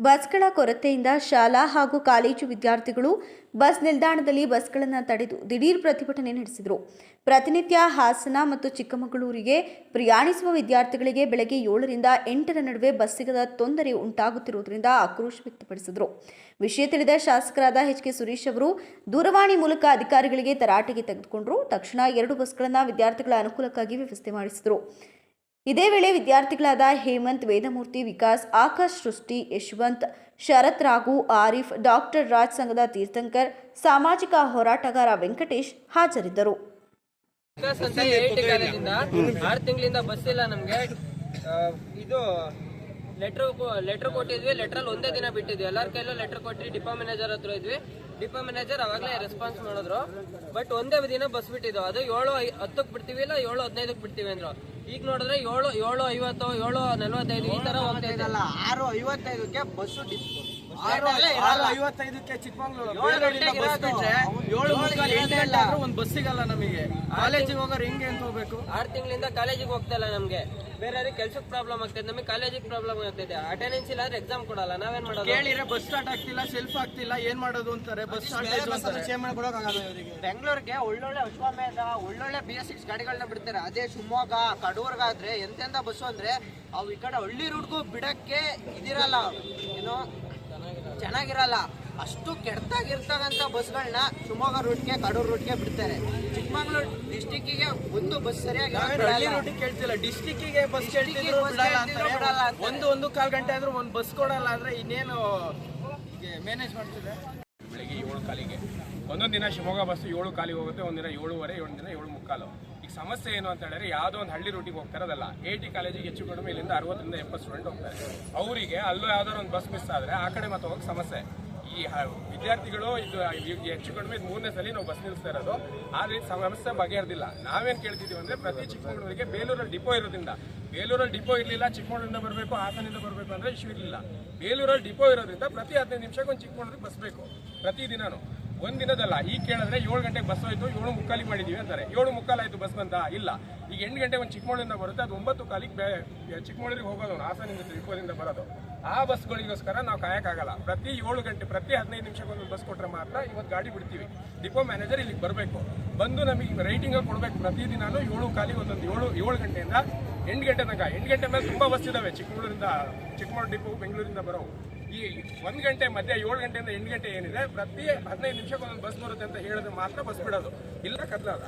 ಬಸ್ಗಳ ಕೊರತೆಯಿಂದ ಶಾಲಾ ಹಾಗೂ ಕಾಲೇಜು ವಿದ್ಯಾರ್ಥಿಗಳು ಬಸ್ ನಿಲ್ದಾಣದಲ್ಲಿ ಬಸ್ಗಳನ್ನು ತಡೆದು ದಿಢೀರ್ ಪ್ರತಿಭಟನೆ ನಡೆಸಿದರು. ಪ್ರತಿನಿತ್ಯ ಹಾಸನ ಮತ್ತು ಚಿಕ್ಕಮಗಳೂರಿಗೆ ಪ್ರಯಾಣಿಸುವ ವಿದ್ಯಾರ್ಥಿಗಳಿಗೆ ಬೆಳಗ್ಗೆ ಏಳರಿಂದ ಎಂಟರ ನಡುವೆ ಬಸ್ ಸಿಗದ ತೊಂದರೆ ಉಂಟಾಗುತ್ತಿರುವುದರಿಂದ ಆಕ್ರೋಶ ವ್ಯಕ್ತಪಡಿಸಿದರು. ವಿಷಯ ತಿಳಿದ ಶಾಸಕರಾದ ಎಚ್ ಕೆ ಸುರೇಶ್ ಅವರು, ದೂರವಾಣಿ ಮೂಲಕ ಅಧಿಕಾರಿಗಳಿಗೆ ತರಾಟೆಗೆ ತೆಗೆದುಕೊಂಡರು. ತಕ್ಷಣ ಎರಡು ಬಸ್ಗಳನ್ನು ವಿದ್ಯಾರ್ಥಿಗಳ ಅನುಕೂಲಕ್ಕಾಗಿ ವ್ಯವಸ್ಥೆ ಮಾಡಿಸಿದರು. ಇದೇ ವೇಳೆ ವಿದ್ಯಾರ್ಥಿಗಳಾದ ಹೇಮಂತ್, ವೇದಮೂರ್ತಿ, ವಿಕಾಸ್, ಆಕಾಶ್ ಸೃಷ್ಟಿ, ಯಶವಂತ್, ಶರತ್ ರಾಘು, ಆರಿಫ್, ಡಾಕ್ಟರ್ ರಾಜ್ ಸಂಘದ ತೀರ್ಥಂಕರ್, ಸಾಮಾಜಿಕ ಹೋರಾಟಗಾರ ವೆಂಕಟೇಶ್ ಹಾಜರಿದ್ದರು. ಆರು ತಿಂಗಳಿಂದ ಬಸ್ ಇಲ್ಲ ನಮಗೆ. ಇದು ಲೆಟರ್ ಲೆಟರ್ ಕೊಟ್ಟಿದ್ವಿ. ಲೆಟರ್ ಒಂದೇ ದಿನ ಬಿಟ್ಟಿದ್ವಿ. ಎಲ್ಲರ ಕೈಲೂ ಲೆಟರ್ ಕೊಟ್ಟಿ ಡಿಪೋ ಮ್ಯಾನೇಜರ್ ಹತ್ರ ಇದ್ವಿ. ಡಿಪೋ ಮ್ಯಾನೇಜರ್ ಅವಾಗಲೇ ರೆಸ್ಪಾನ್ಸ್ ಮಾಡಿದ್ರು. ಬಟ್ ಒಂದೇ ದಿನ ಬಸ್ ಬಿಟ್ಟಿದ್ದು. ಅದು ಏಳು, ಹತ್ತಕ್ಕೆ ಬಿಡ್ತೀವಿ ಇಲ್ಲ ಏಳು, ಹದಿನೈದಕ್ಕೆ ಬಿಡ್ತೀವಿ ಅಂದ್ರು. ಈಗ ನೋಡಿದ್ರೆ ಏಳು ಏಳು ಐವತ್ತು, ಏಳು ನಲ್ವತ್ತೈದು ಈ ತರ ಹೋಗ್ತಾ ಇದೆ. ಆರು ಐವತ್ತೈದಕ್ಕೆ ಬಸ್ಸು ಆರು ಐವತ್ತೈದಕ್ಕೆ ಚಿಕ್ಕಮಂಗ್ಳೂರು. ಒಂದು ಬಸ್ ಸಿಗಲ್ಲ ನಮಗೆ ಕಾಲೇಜಿಗೆ ಹೋಗೋರು ಹೆಂಗೆ ಅಂತ ಹೋಗ್ಬೇಕು? ಆರು ತಿಂಗಳಿಂದ ಕಾಲೇಜಿಗೆ ಹೋಗ್ತಾ ಇಲ್ಲ ನಮ್ಗೆ. ಬೇರೆ ಕೆಲ್ಸಕ್ಕೆ ಪ್ರಾಬ್ಲಮ್ ಆಗ್ತದೆ ನಮಗೆ ಕಾಲೇಜಿಗೆ ಪ್ರಾಬ್ಲಮ್ ಆಗ್ತದೆ ಅಟೆಂಡೆನ್ಸ್ ಇಲ್ಲ ಅಂದ್ರೆ ಎಕ್ಸಾಮ್ ಕೊಡಲ್ಲ. ನಾವೇನ್ ಮಾಡೋದು? ಕೇಳಿದ್ರೆ ಬಸ್ ಸ್ಟಾರ್ಟ್ ಆಗ್ತಿಲ್ಲ ಸೆಲ್ಫ್ ಆಗ್ತಿಲ್ಲ ಏನ್ ಮಾಡೋದು ಅಂತಾರೆ? ಬಸ್ ಬೆಂಗಳೂರಿಗೆ ಒಳ್ಳೊಳ್ಳೆ ಅಶ್ವಮೇಧ ಒಳ್ಳೊಳ್ಳೆ ಬಿ ಎಸ್ ಸಿಕ್ಸ್ ಗಾಡಿಗಳನ್ನ ಬಿಡ್ತಾರೆ. ಅದೇ ಶಿವಮೊಗ್ಗ ಕಡೂರ್ಗಾದ್ರೆ ಎಂತೆಂತ ಬಸ್ಸು ಅಂದ್ರೆ ಅವು ಈ ಕಡೆ ಹಳ್ಳಿ ರೂಟ್ಗೂ ಬಿಡಕ್ಕೆ ಇದಿರಲ್ಲ. ಏನು? ಚೆನ್ನಾಗಿರಲ್ಲ. ಅಷ್ಟು ಕೆಟ್ಟದಾಗಿರ್ತಕ್ಕಂಥ ಬಸ್ಗಳನ್ನ ಶಿವಮೊಗ್ಗ ರೂಟ್ಗೆ ಕಡೂರು ರೂಟ್ಗೆ ಬಿಡ್ತಾರೆ. ಚಿಕ್ಕಮಗಳೂರು ಡಿಸ್ಟಿಕ್ಕಿಗೆ ಒಂದು ಬಸ್ ಸರಿಯಾಗಿ ರೂಟಿಗೆ ಕೇಳ್ತಿಲ್ಲ. ಡಿಸ್ಟಿಕ್ಕಿಗೆ ಬಸ್ ಕೇಳ್ತಿದ್ರು ಬಸ್ ಬಿಡಲ್ಲ ಕೇಳ್ತಿದ್ರು ಅಂತಾರೆ. ಒಂದು ಒಂದು ಕಾಲ್ ಗಂಟೆ ಆದ್ರೂ ಒಂದು ಬಸ್ ಕೊಡಲ್ಲ ಅಂದ್ರೆ ಇನ್ನೇನು ಮ್ಯಾನೇಜ್ ಮಾಡ್ತಿದೆ? ಬೆಳಿಗ್ಗೆ ಏಳು ಕಾಲಿಗೆ. ಒಂದೊಂದು ದಿನ ಶಿವಮೊಗ್ಗ ಬಸ್ಸು ಏಳು ಕಾಲಿಗೆ ಹೋಗುತ್ತೆ ಒಂದಿನ ಏಳುವರೆ ಏಳು ದಿನ ಏಳು ಮುಕ್ಕಾಲು. ಸಮಸ್ಯೆ ಏನು ಅಂತ ಹೇಳಿದ್ರೆ ಯಾವುದೋ ಒಂದು ಹಳ್ಳಿ ರೂಟಿಗೆ ಹೋಗ್ತಾರದಲ್ಲ. ಎ ಟಿ ಕಾಲೇಜಿಗೆ ಹೆಚ್ಚು ಕಡಿಮೆ ಇಲ್ಲಿಂದ ಅರವತ್ತರಿಂದ ಎಪ್ಪತ್ತು ಸ್ಟೂಡೆಂಟ್ ಹೋಗ್ತಾರೆ. ಅವರಿಗೆ ಅಲ್ಲೂ ಯಾವ್ದಾದ್ರು ಒಂದು ಬಸ್ ಮಿಸ್ ಆದರೆ ಆ ಕಡೆ ಮತ್ತೆ ಹೋಗಕ್ಕೆ ಸಮಸ್ಯೆ. ಈ ವಿದ್ಯಾರ್ಥಿಗಳು ಇದು ಹೆಚ್ಚು ಕಡಿಮೆ ಇದು ಮೂರನೇ ಸಲ ನಾವು ಬಸ್ ನಿಲ್ಲಿಸ್ತಾ ಇರೋದು. ಆದರೆ ಸಮಸ್ಯೆ ಬಗೆಹರಿದಿಲ್ಲ. ನಾವೇನ್ ಕೇಳ್ತಿದ್ದೀವಿ ಅಂದ್ರೆ ಪ್ರತಿ ಚಿಕ್ಕಮಗಳೂರಿಗೆ ಬೇಲೂರಲ್ಲಿ ಡಿಪೋ ಇರೋದ್ರಿಂದ. ಬೇಲೂರಲ್ಲಿ ಡಿಪೋ ಇರಲಿಲ್ಲ, ಚಿಕ್ಕಮಗಳೂರಿಂದ ಬರಬೇಕು, ಹಾಸನಿಂದ ಬರಬೇಕು ಅಂದ್ರೆ ಇಶ್ಯೂ ಇರಲಿಲ್ಲ. ಬೇಲೂರಲ್ಲಿ ಡಿಪೋ ಇರೋದ್ರಿಂದ ಪ್ರತಿ ಹದಿನೈದು ನಿಮಿಷಕ್ಕೊಂದು ಚಿಕ್ಕಮಗಳೂರಿಗೆ ಬಸ್ ಬೇಕು. ಪ್ರತಿ ದಿನಾನು ಒಂದ್ ದಿನದಲ್ಲ, ಈಗ ಕೇಳಿದ್ರೆ ಏಳು ಗಂಟೆಗೆ ಬಸ್ ಹೋಯ್ತು, ಏಳು ಮುಕ್ಕಾಲಿಗೆ ಮಾಡಿದೀವಿ ಅಂತಾರೆ. ಏಳು ಮುಕ್ಕಾಲಾಯ್ತು ಬಸ್ ಬಂತ? ಇಲ್ಲ. ಈಗ ಎಂಟು ಗಂಟೆ ಒಂದು ಚಿಕ್ಕಮಗಳೂರಿಂದ ಬರುತ್ತೆ, ಅದು ಒಂಬತ್ತು ಕಾಲಿಗೆ ಬೇ ಚಿಕ್ಕಮಗಳೂರಿಗೆ ಹೋಗೋದು ಹಾಸನಿಂದ ತಿಳ್ಕೋದಿಂದ ಬರೋದು. ಆ ಬಸ್ಗಳಿಗೋಸ್ಕರ ನಾವು ಕಾಯಕ್ಕಾಗಲ್ಲ ಪ್ರತಿ ಏಳು ಗಂಟೆ, ಪ್ರತಿ ಹದಿನೈದು ನಿಮಿಷಕ್ಕೊಂದು ಬಸ್ ಕೊಟ್ಟರೆ ಮಾತ್ರ ಇವತ್ತು ಗಾಡಿ ಬಿಡ್ತೀವಿ. ಡಿಪೋ ಮ್ಯಾನೇಜರ್ ಇಲ್ಲಿಗೆ ಬರಬೇಕು. ಬಂದು ನಮಗೆ ರೈಟಿಂಗಾಗಿ ಕೊಡಬೇಕು. ಪ್ರತಿದಿನಾನು ಏಳು ಕಾಲಿಗೆ ಒಂದೊಂದು ಏಳು ಏಳು ಗಂಟೆಯಿಂದ ಎಂಟು ಗಂಟೆ ತನಕ. ಎಂಟು ಗಂಟೆ ಮೇಲೆ ತುಂಬ ಬಸ್ ಇದ್ದಾವೆ ಚಿಕ್ಕಮಗಳೂರಿಂದ, ಚಿಕ್ಕಮಗಳೂರು ಡಿಪೋ ಬೆಂಗಳೂರಿಂದ ಬರೋ ಈ ಒಂದು ಗಂಟೆ ಮಧ್ಯ, ಏಳು ಗಂಟೆಯಿಂದ ಎಂಟು ಗಂಟೆ ಏನಿದೆ, ಪ್ರತಿ ಹದಿನೈದು ನಿಮಿಷಕ್ಕೊಂದು ಬಸ್ ಬರುತ್ತೆ ಅಂತ ಹೇಳಿದ್ರೆ ಮಾತ್ರ ಬಸ್ ಬಿಡೋದು. ಇಲ್ಲ ಕತ್ಲಾಗ